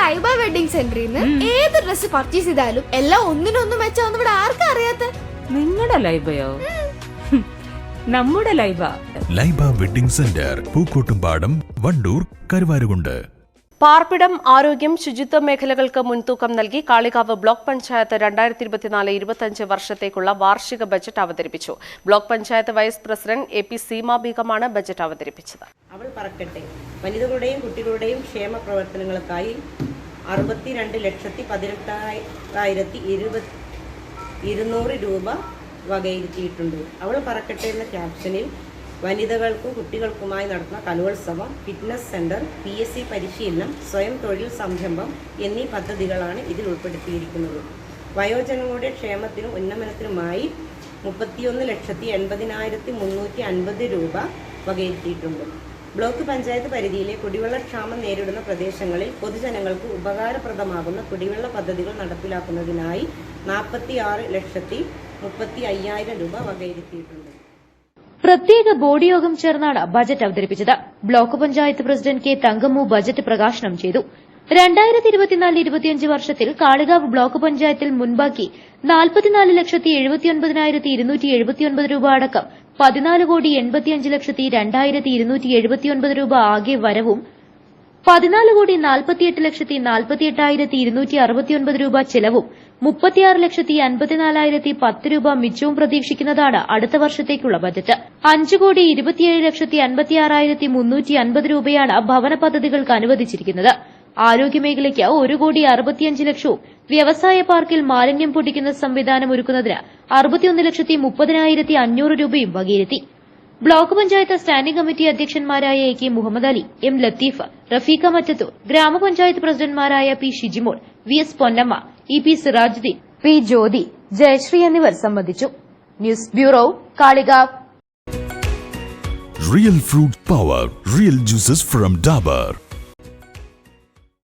Laiba wedding സെന്ററിൽ നിന്ന് ഏത് ഡ്രസ് പർച്ചേസ് ചെയ്താലും എല്ലാം ഒന്നിനൊന്നും മെച്ചാന്ന് ഇവിടെ ആർക്കും അറിയാത്ത? നിങ്ങളുടെ ലൈബയോ നമ്മുടെ ലൈബ ലൈബ വെഡിങ് സെന്റർ പൂക്കോട്ടുംപാടം വണ്ടൂർ കരുവാരുകുണ്ട്. പാർപ്പിടം ആരോഗ്യം ശുചിത്വ മേഖലകൾക്ക് മുൻതൂക്കം നൽകി കാളികാവ് ബ്ലോക്ക് പഞ്ചായത്ത് രണ്ടായിരത്തി ഇരുപത്തിനാല് ഇരുപത്തിയഞ്ച് വർഷത്തേക്കുള്ള വാർഷിക ബജറ്റ് അവതരിപ്പിച്ചു. Block panchayat vice president A P Seema ബീഗമാണ് budget അവതരിപ്പിച്ചത്. അവൾ പറക്കട്ടെ. വനിതകളുടെയും കുട്ടികളുടെയും ക്ഷേമ പ്രവർത്തനങ്ങൾക്കായി അറുപത്തിരണ്ട് ലക്ഷത്തി പതിനെട്ടായിരത്തി ഇരുപത് ഇരുന്നൂറ് രൂപ വകയിരുത്തിയിട്ടുണ്ട്. അവൾ പറക്കട്ടെ എന്ന ക്യാപ്ഷനിൽ വനിതകൾക്കും കുട്ടികൾക്കുമായി നടത്തുന്ന കലോത്സവം fitness centre P S C പരിശീലനം സ്വയം തൊഴിൽ സംരംഭം എന്നീ പദ്ധതികളാണ് ഇതിൽ ഉൾപ്പെടുത്തിയിരിക്കുന്നത്. വയോജനങ്ങളുടെ ക്ഷേമത്തിനും ഉന്നമനത്തിനുമായി മുപ്പത്തിയൊന്ന് ലക്ഷത്തി എൺപതിനായിരത്തി മുന്നൂറ്റി അൻപത് രൂപ വകയിരുത്തിയിട്ടുണ്ട്. ബ്ലോക്ക് പഞ്ചായത്ത് പരിധിയിലെ കുടിവെള്ളക്ഷാമം നേരിടുന്ന പ്രദേശങ്ങളിൽ പൊതുജനങ്ങൾക്ക് ഉപകാരപ്രദമാകുന്ന കുടിവെള്ള പദ്ധതികൾ നടപ്പിലാക്കുന്നതിനായി നാൽപ്പത്തി ആറ് ലക്ഷത്തി മുപ്പത്തി അയ്യായിരം രൂപ വകയിരുത്തിയിട്ടുണ്ട്. പ്രത്യേക ബോർഡ് യോഗം ചേർന്നാണ് ബജറ്റ് അവതരിപ്പിച്ചത്. Block panchayat president K Thankammu budget പ്രകാശനം ചെയ്തു. രണ്ടായിരത്തി ഇരുപത്തിനാല് ഇരുപത്തിയഞ്ച് വർഷത്തിൽ കാളികാവ് ബ്ലോക്ക് പഞ്ചായത്തിൽ മുൻപാക്കി നാൽപ്പത്തിനാല് ലക്ഷത്തി എഴുപത്തിയൊൻപതിനായിരത്തി ഇരുന്നൂറ്റി എഴുപത്തിയൊൻപത് രൂപ അടക്കം പതിനാല് കോടി എൺപത്തിയഞ്ച് ലക്ഷത്തി രണ്ടായിരത്തി ഇരുന്നൂറ്റി എഴുപത്തിയൊൻപത് രൂപ ആകെ വരവും പതിനാല് കോടി നാൽപ്പത്തിയെട്ട് ലക്ഷത്തി നാൽപ്പത്തിയെട്ടായിരത്തി ഇരുന്നൂറ്റി അറുപത്തിയൊൻപത് രൂപ ചെലവും മുപ്പത്തിയാറ് ലക്ഷത്തി അൻപത്തിനാലായിരത്തി പത്ത് രൂപ മിച്ചവും പ്രതീക്ഷിക്കുന്നതാണ് അടുത്ത വർഷത്തേക്കുള്ള ബജറ്റ്. അഞ്ച് കോടി ഇരുപത്തിയേഴ് ലക്ഷത്തി അൻപത്തിയാറായിരത്തി മുന്നൂറ്റി അൻപത് രൂപയാണ് ഭവന പദ്ധതികൾക്ക് അനുവദിച്ചിരിക്കുന്നത്. ആരോഗ്യമേഖലയ്ക്ക് ഒരു കോടി അറുപത്തിയഞ്ച് ലക്ഷവും വ്യവസായ പാർക്കിൽ മാലിന്യം പൊട്ടിക്കുന്ന സംവിധാനം ഒരുക്കുന്നതിന് അറുപത്തിയൊന്ന് ലക്ഷത്തി മുപ്പതിനായിരത്തി അഞ്ഞൂറ് രൂപയും വകയിരുത്തി. Block panchayat standing committee അധ്യക്ഷന്മാരായ A K Muhammad Ali M Latheef Rafeeqa Mattathur ഗ്രാമപഞ്ചായത്ത് പ്രസിഡന്റുമാരായ P Shijimol V S Ponnamma E P Sirajuddin P Jyothi Jayasree എന്നിവർ സംബന്ധിച്ചു. News bureau Kalikavu. Real fruit power real juices from Dabur